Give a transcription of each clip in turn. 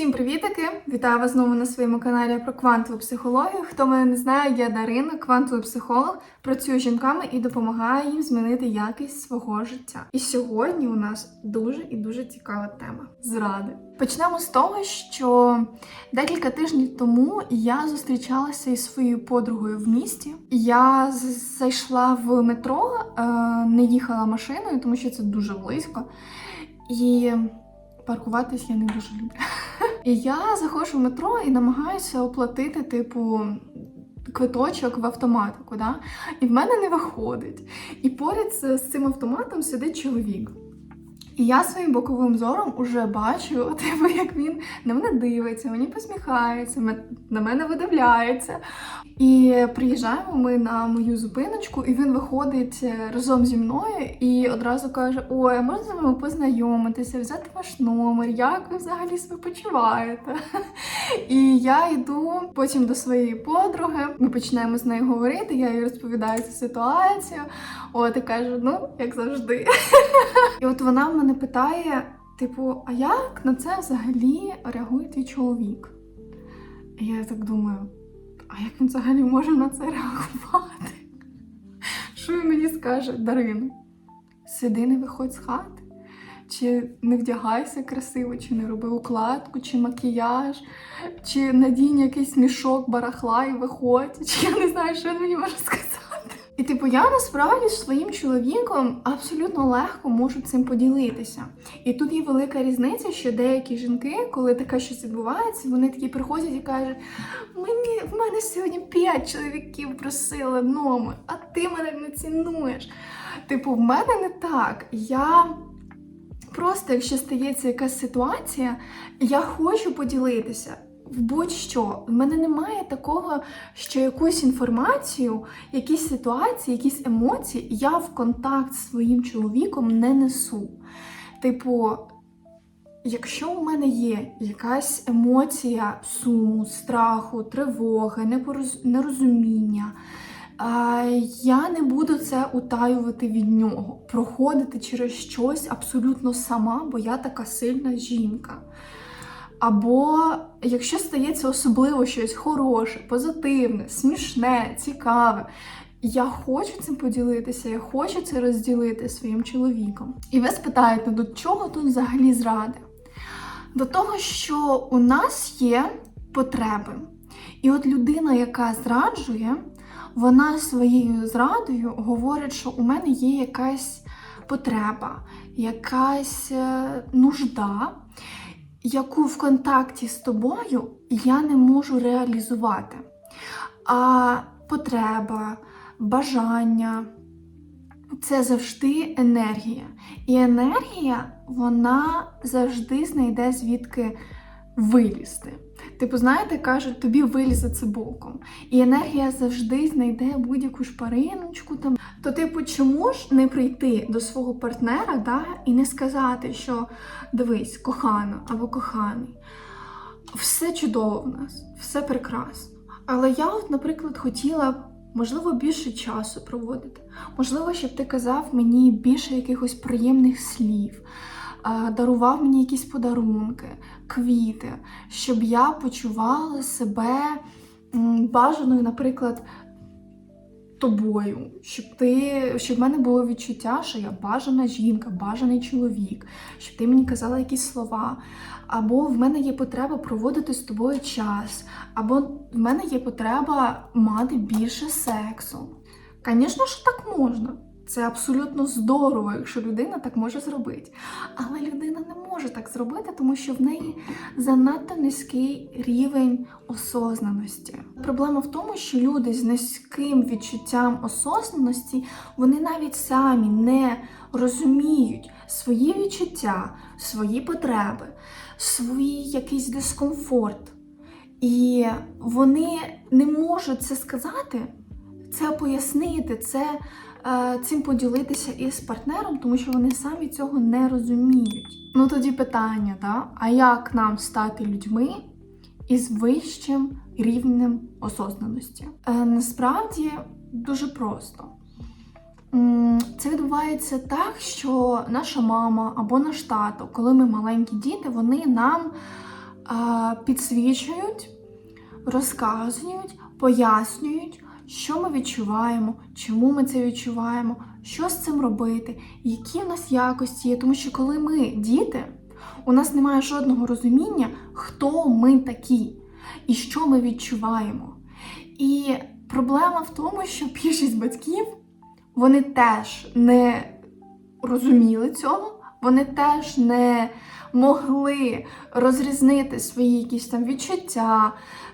Всім привітики! Вітаю вас знову на своєму каналі про квантову психологію. Хто мене не знає, я Дарина, квантовий психолог, працюю з жінками і допомагаю їм змінити якість свого життя. І сьогодні у нас дуже і дуже цікава тема зради. Почнемо з того, що декілька тижнів тому я зустрічалася із своєю подругою в місті. Я зайшла в метро, е, не їхала машиною, тому що це дуже близько. І паркуватись я не дуже люблю. І я заходжу в метро і намагаюся оплатити, типу, квиточок в автоматику, да? і в мене не виходить. І поряд з, цим автоматом сидить чоловік. І я своїм боковим зором уже бачу, типу, як він на мене дивиться, мені посміхається, на мене видивляється. І приїжджаємо ми на мою зупиночку, і він виходить е, разом зі мною і одразу каже: Ой, а можна з вами познайомитися, взяти ваш номер, як ви взагалі себе почуваєте? І я йду потім до своєї подруги. Ми починаємо з нею говорити. Я їй розповідаю цю ситуацію. От і кажу, ну як завжди. І от вона мене питає: типу, а як на це взагалі реагує твій чоловік? І я так думаю, а як він взагалі може на це реагувати? Що він мені скаже, Дарина? Сиди, не виходь з хати, чи не вдягайся красиво, чи не роби укладку, чи макіяж, чи надінь якийсь мішок барахла і виходь, чи я не знаю, що він мені може сказати. І типу, я насправді з своїм чоловіком абсолютно легко можу цим поділитися. І тут є велика різниця, що деякі жінки, коли таке щось відбувається, вони такі приходять і кажуть: мені в мене сьогодні п'ять чоловіків просили номер, а ти мене не цінуєш. Типу, в мене не так. Я просто, якщо стається якась ситуація, я хочу поділитися. В будь-що в мене немає такого, що якусь інформацію, якісь ситуації, якісь емоції я в контакт з своїм чоловіком не несу. Типу, якщо у мене є якась емоція суму, страху, тривоги, непороз- нерозуміння, я не буду це утаювати від нього, проходити через щось абсолютно сама, бо я така сильна жінка. Або якщо стається особливо щось хороше, позитивне, смішне, цікаве, я хочу цим поділитися, я хочу це розділити своїм чоловіком. І ви спитаєте, до чого тут взагалі зради? До того, що у нас є потреби. І от людина, яка зраджує, вона своєю зрадою говорить, що у мене є якась потреба, якась е, нужда, яку в контакті з тобою я не можу реалізувати. А потреба, бажання це завжди енергія. І енергія, вона завжди знайде звідки вилізти. Типу, знаєте, кажуть, тобі вилізе це боком. І енергія завжди знайде будь-яку шпариночку там. То, типу, чому ж не прийти до свого партнера да, і не сказати, що дивись, кохана або коханий, все чудово в нас, все прекрасно. Але я, от, наприклад, хотіла, можливо, більше часу проводити. Можливо, щоб ти казав мені більше якихось приємних слів, дарував мені якісь подарунки, квіти, щоб я почувала себе бажаною, наприклад, тобою, щоб ти, щоб в мене було відчуття, що я бажана жінка, бажаний чоловік, щоб ти мені казала якісь слова, або в мене є потреба проводити з тобою час, або в мене є потреба мати більше сексу. Звісно ж, так можна. Це абсолютно здорово, якщо людина так може зробити. Але людина не може так зробити, тому що в неї занадто низький рівень осознаності. Проблема в тому, що люди з низьким відчуттям осознаності вони навіть самі не розуміють свої відчуття, свої потреби, свій якийсь дискомфорт. І вони не можуть це сказати, це пояснити, це цим поділитися із партнером, тому що вони самі цього не розуміють. Ну тоді питання, да? а як нам стати людьми із вищим рівнем осознаності? Е, насправді дуже просто. Це відбувається так, що наша мама або наш тато, коли ми маленькі діти, вони нам підсвічують, розказують, пояснюють, що ми відчуваємо, чому ми це відчуваємо, що з цим робити, які в нас якості є. Тому що коли ми діти, у нас немає жодного розуміння, хто ми такі і що ми відчуваємо. І проблема в тому, що більшість батьків вони теж не розуміли цього, вони теж не могли розрізнити свої якісь там відчуття,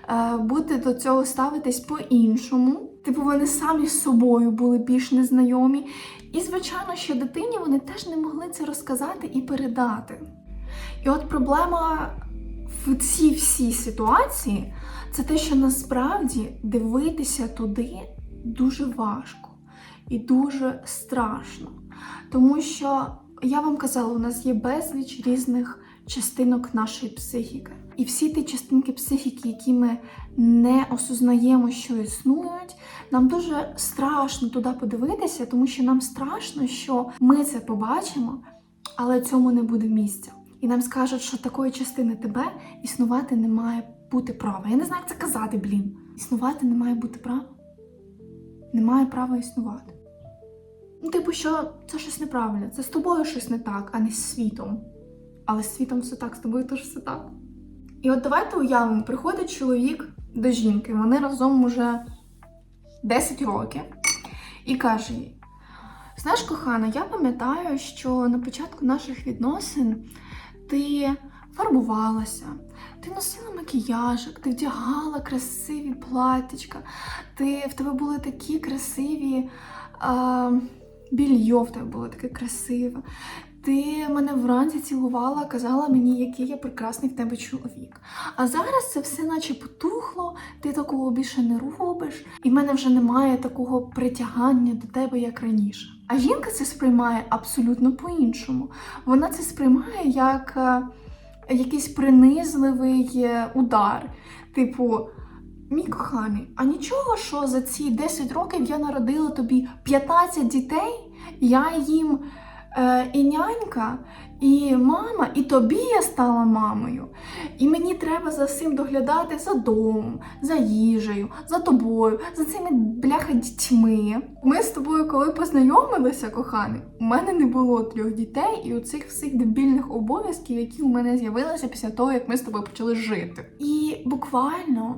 е, бути до цього ставитись по-іншому. Типу, вони самі з собою були більш незнайомі. І, звичайно, що дитині вони теж не могли це розказати і передати. І от проблема в цій всій ситуації це те, що насправді дивитися туди дуже важко і дуже страшно. Тому що я вам казала, у нас є безліч різних частинок нашої психіки. І всі ті частинки психіки, які ми не осознаємо, що існують, нам дуже страшно туди подивитися, тому що нам страшно, що ми це побачимо, але цьому не буде місця. І нам скажуть, що такої частини тебе існувати не має бути права. Я не знаю, як це казати, блін. Існувати не має бути права. Не має права існувати. Ну, типу, що це щось неправильне, це з тобою щось не так, а не з світом. Але з світом все так, з тобою теж все так. І от давайте уявимо, приходить чоловік до жінки, вони разом уже 10 років, і каже їй: Знаєш, кохана, я пам'ятаю, що на початку наших відносин ти фарбувалася, ти носила макіяжик, ти вдягала красиві платтячка, ти, в тебе були такі красиві. А, Більйо в тебе було таке красиве. Ти мене вранці цілувала, казала мені, який я прекрасний в тебе чоловік. А зараз це все наче потухло, ти такого більше не робиш, і в мене вже немає такого притягання до тебе, як раніше. А жінка це сприймає абсолютно по-іншому. Вона це сприймає як е, якийсь принизливий е, удар. Типу, Мій коханий, а нічого, що за ці 10 років я народила тобі 15 дітей, я їм е, і нянька, і мама, і тобі я стала мамою. І мені треба за всім доглядати за домом, за їжею, за тобою, за цими бляха дітьми. Ми з тобою, коли познайомилися, коханий, у мене не було трьох дітей і оцих всіх дебільних обов'язків, які у мене з'явилися після того, як ми з тобою почали жити. І буквально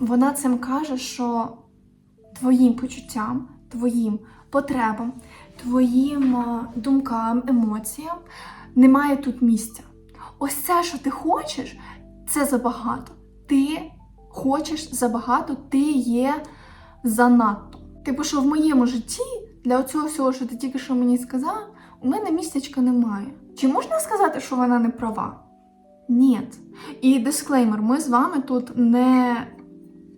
вона цим каже, що твоїм почуттям, твоїм потребам, твоїм е, думкам, емоціям немає тут місця. Ось це, що ти хочеш, це забагато. Ти хочеш забагато, ти є занадто. Типу, що в моєму житті для цього всього, що ти тільки що мені сказав, у мене місцячка немає. Чи можна сказати, що вона не права? Ні. І дисклеймер, ми з вами тут не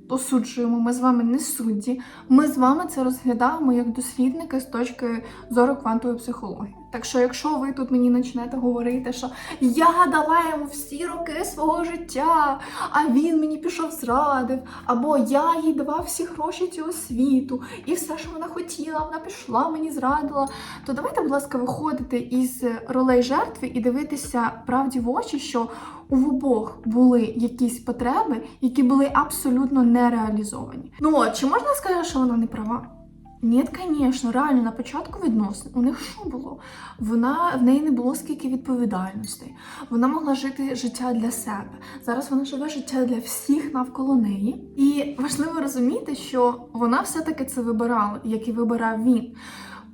осуджуємо, ми з вами не судді. Ми з вами це розглядаємо як дослідники з точки зору квантової психології. Так що, якщо ви тут мені почнете говорити, що я дала йому всі роки свого життя, а він мені пішов зрадив, або я їй давав всі гроші цього світу, і все, що вона хотіла, вона пішла, мені зрадила, то давайте, будь ласка, виходити із ролей жертви і дивитися правді в очі, що у обох були якісь потреби, які були абсолютно нереалізовані. Ну от, чи можна сказати, що вона не права? Ні, звісно, реально на початку відносин у них що було? Вона в неї не було скільки відповідальностей. Вона могла жити життя для себе. Зараз вона живе життя для всіх навколо неї. І важливо розуміти, що вона все-таки це вибирала, як і вибирав він.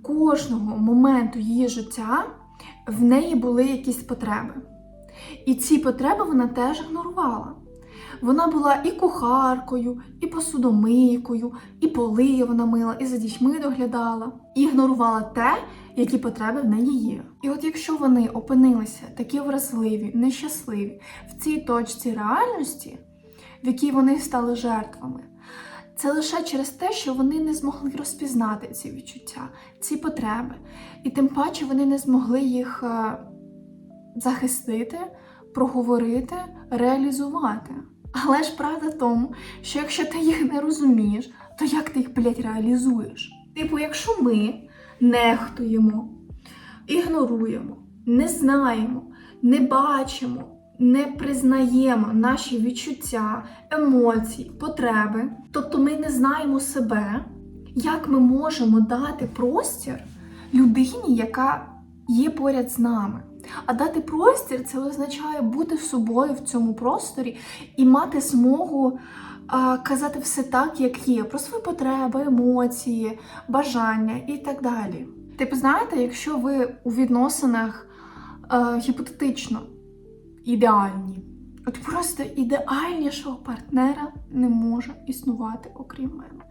Кожного моменту її життя в неї були якісь потреби. І ці потреби вона теж ігнорувала. Вона була і кухаркою, і посудомийкою, і поли вона мила, і за дітьми доглядала, і ігнорувала те, які потреби в неї є. І от якщо вони опинилися такі вразливі, нещасливі в цій точці реальності, в якій вони стали жертвами, це лише через те, що вони не змогли розпізнати ці відчуття, ці потреби, і тим паче вони не змогли їх е, захистити, проговорити, реалізувати. Але ж правда в тому, що якщо ти їх не розумієш, то як ти їх, блядь, реалізуєш? Типу, якщо ми нехтуємо, ігноруємо, не знаємо, не бачимо не признаємо наші відчуття, емоції, потреби, тобто ми не знаємо себе, як ми можемо дати простір людині, яка є поряд з нами. А дати простір це означає бути собою в цьому просторі і мати змогу а, казати все так, як є, про свої потреби, емоції, бажання і так далі. Типу, знаєте, якщо ви у відносинах е, гіпотетично ідеальні, от просто ідеальнішого партнера не може існувати, окрім мене,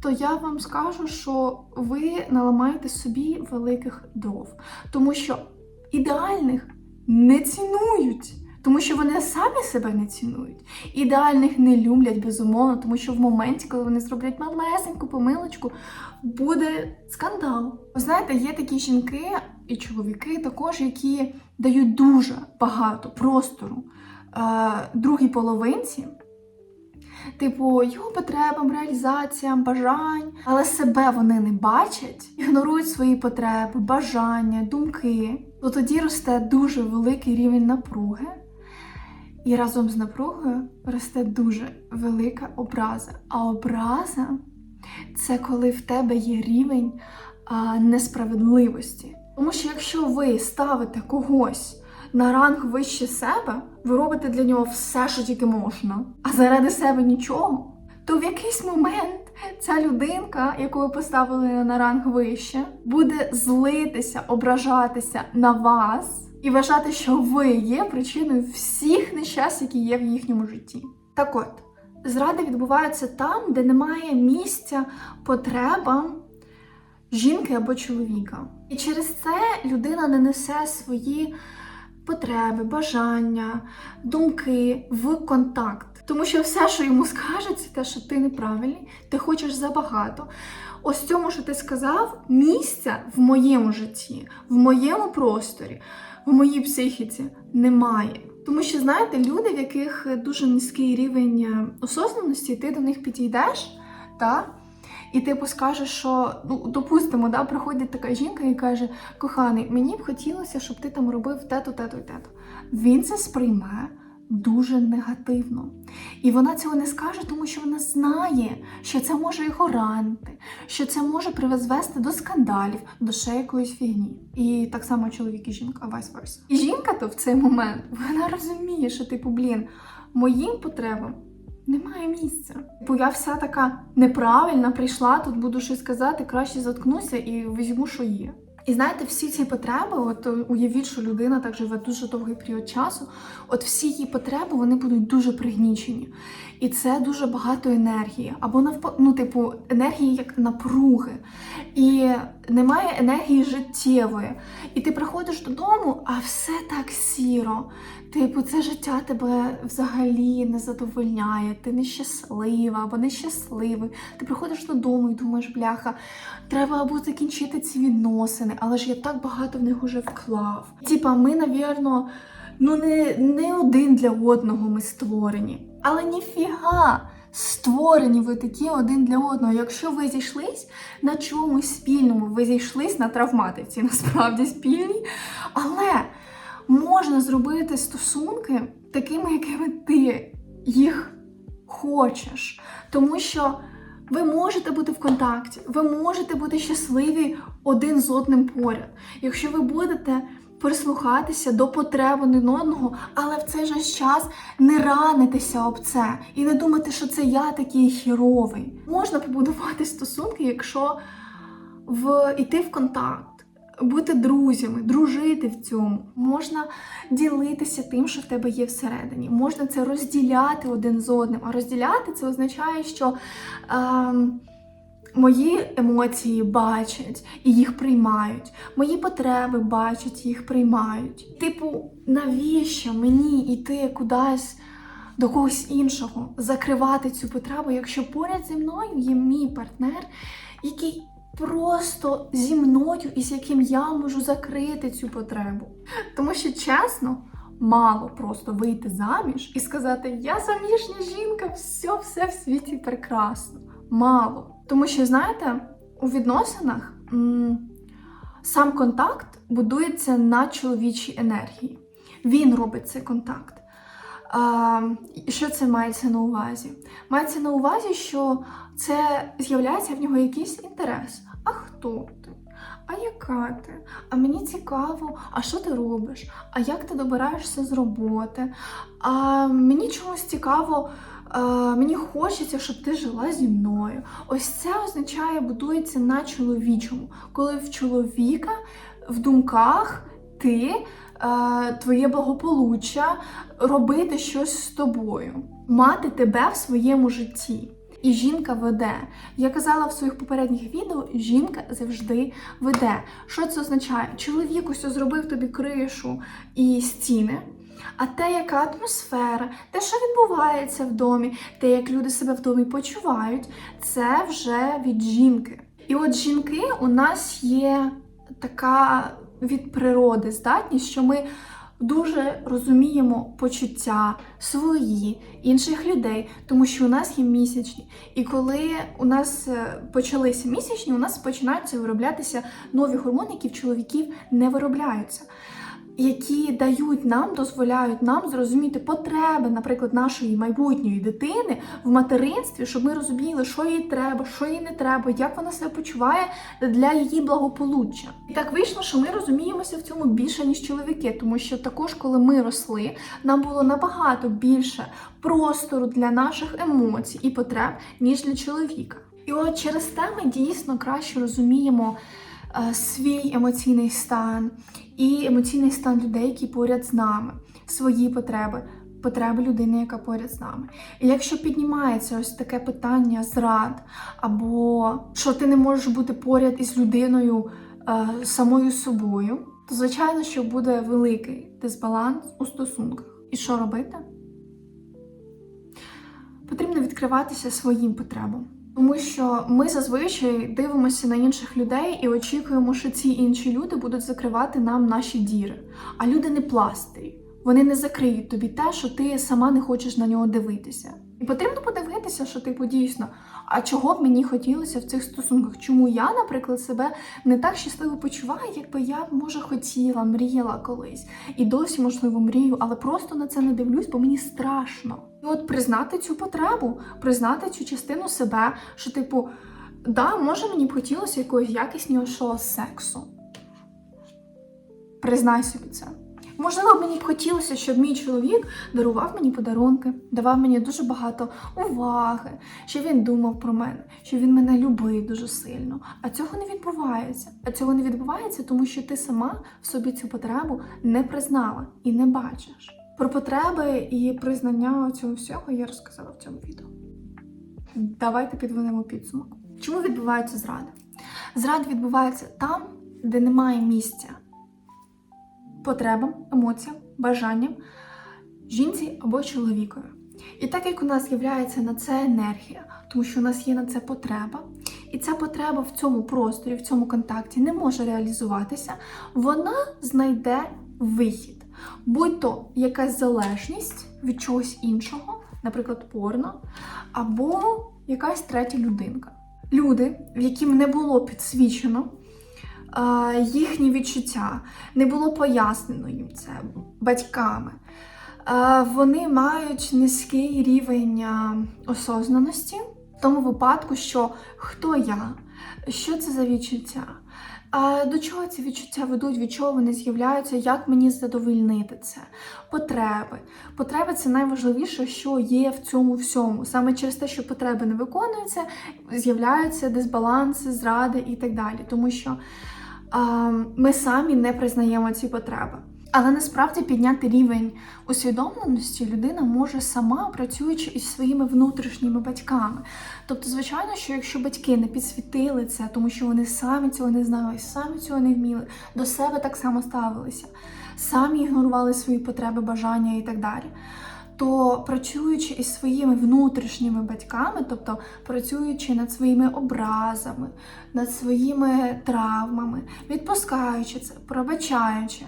то я вам скажу, що ви наламаєте собі великих дров, тому що ідеальних не цінують. Тому що вони самі себе не цінують. Ідеальних не люблять, безумовно, тому що в моменті, коли вони зроблять малесеньку помилочку, буде скандал. Ви знаєте, є такі жінки і чоловіки також, які дають дуже багато простору е, другій половинці, типу його потребам, реалізаціям, бажань, але себе вони не бачать, ігнорують свої потреби, бажання, думки. То тоді росте дуже великий рівень напруги. І разом з напругою росте дуже велика образа. А образа це коли в тебе є рівень а, несправедливості. Тому що якщо ви ставите когось на ранг вище себе, ви робите для нього все, що тільки можна, а заради себе нічого, то в якийсь момент ця людинка, яку ви поставили на ранг вище, буде злитися, ображатися на вас і вважати, що ви є причиною всіх нещасть, які є в їхньому житті. Так от, зрада відбувається там, де немає місця потребам жінки або чоловіка. І через це людина не несе свої потреби, бажання, думки в контакт. Тому що все, що йому скажуть, це те, що ти неправильний, ти хочеш забагато. Ось цьому, що ти сказав, місця в моєму житті, в моєму просторі, в моїй психіці немає. Тому що, знаєте, люди, в яких дуже низький рівень е, осознаності, ти до них підійдеш, та? і типу скажеш, що ну допустимо, да, приходить така жінка і каже: коханий, мені б хотілося, щоб ти там робив те-то, те-то і те-то. Він це сприйме дуже негативно. І вона цього не скаже, тому що вона знає, що це може його ранити, що це може привести до скандалів, до ще якоїсь фігні. І так само чоловік і жінка, vice versa. І жінка то в цей момент вона розуміє, що типу, блін, моїм потребам. Немає місця. Бо я вся така неправильна прийшла, тут буду щось казати, краще заткнуся і візьму, що є. І знаєте, всі ці потреби, от уявіть, що людина так живе дуже довгий період часу, от всі її потреби вони будуть дуже пригнічені. І це дуже багато енергії. Або навпаки, ну, типу, енергії як напруги. І немає енергії життєвої. І ти приходиш додому, а все так сіро. Типу, це життя тебе взагалі не задовольняє, ти нещаслива або нещасливий. Ти приходиш додому і думаєш, бляха, треба або закінчити ці відносини, але ж я так багато в них уже вклав. Типа, ми, навірно, ну не, не один для одного ми створені. Але ніфіга! Створені ви такі один для одного. Якщо ви зійшлись на чомусь спільному, ви зійшлись на травматиці, насправді спільній, але можна зробити стосунки такими, якими ти їх хочеш. Тому що ви можете бути в контакті, ви можете бути щасливі один з одним поряд. Якщо ви будете прислухатися до потреб один одного, але в цей же час не ранитися об це і не думати, що це я такий хіровий. Можна побудувати стосунки, якщо в іти в контакт бути друзями, дружити в цьому, можна ділитися тим, що в тебе є всередині. Можна це розділяти один з одним. А розділяти це означає, що е, мої емоції бачать і їх приймають, мої потреби бачать і їх приймають. Типу, навіщо мені йти кудись? До когось іншого закривати цю потребу, якщо поряд зі мною є мій партнер, який просто зі мною і з яким я можу закрити цю потребу. Тому що чесно, мало просто вийти заміж і сказати: Я заміжня жінка, все, все в світі прекрасно. Мало. Тому що, знаєте, у відносинах сам контакт будується на чоловічій енергії. Він робить цей контакт. А, що це мається на увазі? Мається на увазі, що це з'являється в нього якийсь інтерес. А хто ти? А яка ти? А мені цікаво, а що ти робиш? А як ти добираєшся з роботи? А мені чомусь цікаво, мені хочеться, щоб ти жила зі мною. Ось це означає, будується на чоловічому, коли в чоловіка в думках ти. е, Твоє благополуччя, робити щось з тобою, мати тебе в своєму житті. І жінка веде. Я казала в своїх попередніх відео, жінка завжди веде. Що це означає? Чоловік ось зробив тобі кришу і стіни. А те, яка атмосфера, те, що відбувається в домі, те, як люди себе в домі почувають, це вже від жінки. І от жінки у нас є така від природи здатність, що ми дуже розуміємо почуття свої, інших людей, тому що у нас є місячні. І коли у нас е, почалися місячні, у нас починаються вироблятися нові гормони, які в чоловіків не виробляються. Які дають нам, дозволяють нам зрозуміти потреби, наприклад, нашої майбутньої дитини в материнстві, щоб ми розуміли, що їй треба, що їй не треба, як вона себе почуває для її благополуччя. І так вийшло, що ми розуміємося в цьому більше ніж чоловіки, тому що також, коли ми росли, нам було набагато більше простору для наших емоцій і потреб, ніж для чоловіка. І от через те ми дійсно краще розуміємо свій емоційний стан і емоційний стан людей, які поряд з нами, свої потреби, потреби людини, яка поряд з нами. І якщо піднімається ось таке питання зрад, або що ти не можеш бути поряд із людиною е, самою собою, то звичайно, що буде великий дисбаланс у стосунках. І що робити? Потрібно відкриватися своїм потребам. Тому що ми зазвичай дивимося на інших людей і очікуємо, що ці інші люди будуть закривати нам наші діри. А люди не пластирі. Вони не закриють тобі те, що ти сама не хочеш на нього дивитися. І потрібно подивитися, що типу дійсно, а чого б мені хотілося в цих стосунках? Чому я, наприклад, себе не так щасливо почуваю, якби я може хотіла, мріяла колись. І досі, можливо, мрію, але просто на це не дивлюсь, бо мені страшно. І от признати цю потребу, признати цю частину себе, що, типу, да, може мені б хотілося якогось якіснішого сексу. Признай собі це. Можливо, мені б хотілося, щоб мій чоловік дарував мені подарунки, давав мені дуже багато уваги, що він думав про мене, що він мене любив дуже сильно. А цього не відбувається. А цього не відбувається, тому що ти сама собі цю потребу не признала і не бачиш. Про потреби і признання цього всього я розказала в цьому відео. Давайте підведемо підсумок. Чому відбувається зрада? Зрада відбувається там, де немає місця потребам, емоціям, бажанням жінці або чоловікові. І так як у нас з'являється на це енергія, тому що у нас є на це потреба, і ця потреба в цьому просторі, в цьому контакті не може реалізуватися, вона знайде вихід. Будь то якась залежність від чогось іншого, наприклад, порно, або якась третя людинка. Люди, в яким не було підсвічено їхні відчуття, не було пояснено їм це батьками. Вони мають низький рівень осознаності в тому випадку, що хто я, що це за відчуття, до чого ці відчуття ведуть, від чого вони з'являються, як мені задовольнити це, потреби. Потреби це найважливіше, що є в цьому всьому. Саме через те, що потреби не виконуються, з'являються дисбаланси, зради і так далі. Тому що ми самі не признаємо ці потреби. Але насправді підняти рівень усвідомленості людина може сама працюючи із своїми внутрішніми батьками. Тобто, звичайно, що якщо батьки не підсвітили це, тому що вони самі цього не знали, самі цього не вміли, до себе так само ставилися, самі ігнорували свої потреби, бажання і так далі. То працюючи із своїми внутрішніми батьками, тобто працюючи над своїми образами, над своїми травмами, відпускаючи це, пробачаючи,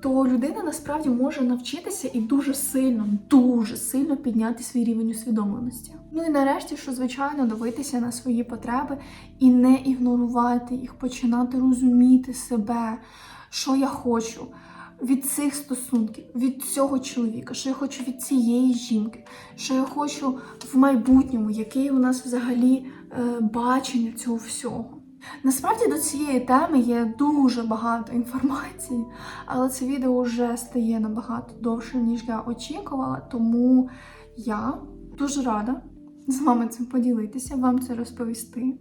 то людина насправді може навчитися і дуже сильно, дуже сильно підняти свій рівень усвідомленості. Ну і нарешті, що звичайно, дивитися на свої потреби і не ігнорувати їх, починати розуміти себе, що я хочу, від цих стосунків, від цього чоловіка, що я хочу від цієї жінки, що я хочу в майбутньому, яке у нас взагалі е, бачення цього всього. Насправді до цієї теми є дуже багато інформації, але це відео вже стає набагато довше, ніж я очікувала, тому я дуже рада з вами цим поділитися, вам це розповісти.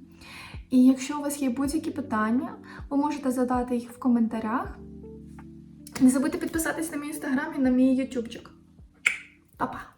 І якщо у вас є будь-які питання, ви можете задати їх в коментарях. Не забудьте підписатись на мій інстаграм і на мій ютубчик. Па-па!